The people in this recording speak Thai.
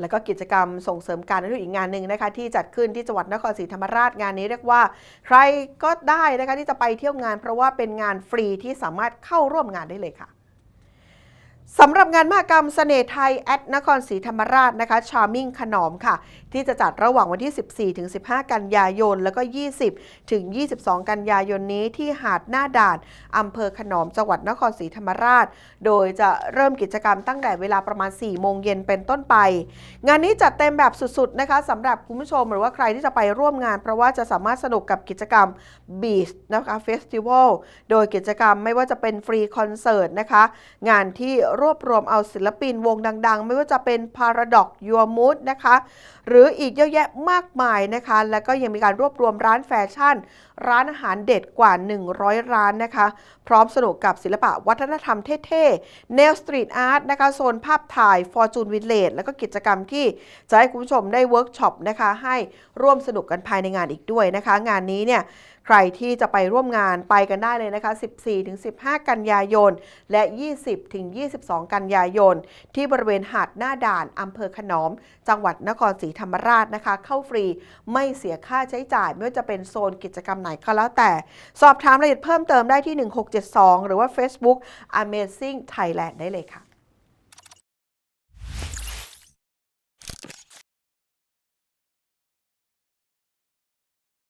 แล้วก็กิจกรรมส่งเสริมการท่องเที่ยวอีกงานหนึ่งนะคะที่จัดขึ้นที่จังหวัดนครศรีธรรมราชงานนี้เรียกว่า ใครก็ได้นะคะที่จะไปเที่ยวงาน เพราะว่าเป็นงานฟรีที่สามารถเข้าร่วมงานได้เลยค่ะ สำหรับงานมหกรรมเสน่ห์ไทยแอดนครศรีธรรมราชนะคะชาร์มิ่งขนอมค่ะ ที่จะจัดระหว่างวันที่ 14 ถึง 15 กันยายน แล้วก็ 20 ถึง 22 กันยายนนี้ที่หาดหน้าด่านอำเภอขนอมจังหวัดนครศรีธรรมราช โดยจะเริ่มกิจกรรมตั้งแต่เวลาประมาณ 4 โมงเย็นเป็นต้นไป งานนี้จัดเต็มแบบสุดๆนะคะสำหรับคุณผู้ชมหรือว่าใครที่จะไปร่วมงาน เพราะว่าจะสามารถสนุกกับกิจกรรม Beach นะคะเฟสติวัลโดยกิจกรรมไม่ว่าจะเป็นฟรีคอนเสิร์ตนะคะงานที่รวบรวมเอาศิลปินวงดัง ๆ ไม่ว่าจะเป็น Paradox Your Mood นะคะ หรืออีกเยอะแยะมากมายนะคะ แล้วก็ยังมีการรวบรวมร้านแฟชั่น ร้านอาหารเด็ดกว่า 100 ร้านนะคะ พร้อมสนุกกับศิลปะวัฒนธรรมเท่ๆ แนวสตรีทอาร์ตนะคะโซนภาพถ่าย Fortune Village แล้วก็กิจกรรมที่จะให้คุณผู้ชมได้เวิร์กช็อปนะคะให้ร่วมสนุกกันภายในงานอีกด้วยนะคะ งานนี้เนี่ย ใครที่จะไปร่วมงานไปกันได้เลยนะคะ 14-15 กันยายน และ 20-22 กันยายน ที่บริเวณหาดหน้าด่านอำเภอขนอม จังหวัดนครศรีธรรมราชนะคะ เข้าฟรีไม่เสียค่าใช้จ่าย ไม่ว่าจะเป็นโซนกิจกรรมไหนก็แล้วแต่ สอบถามรายละเอียดเพิ่มเติมได้ที่ 1672 หรือว่า Facebook Amazing Thailand ได้เลยค่ะ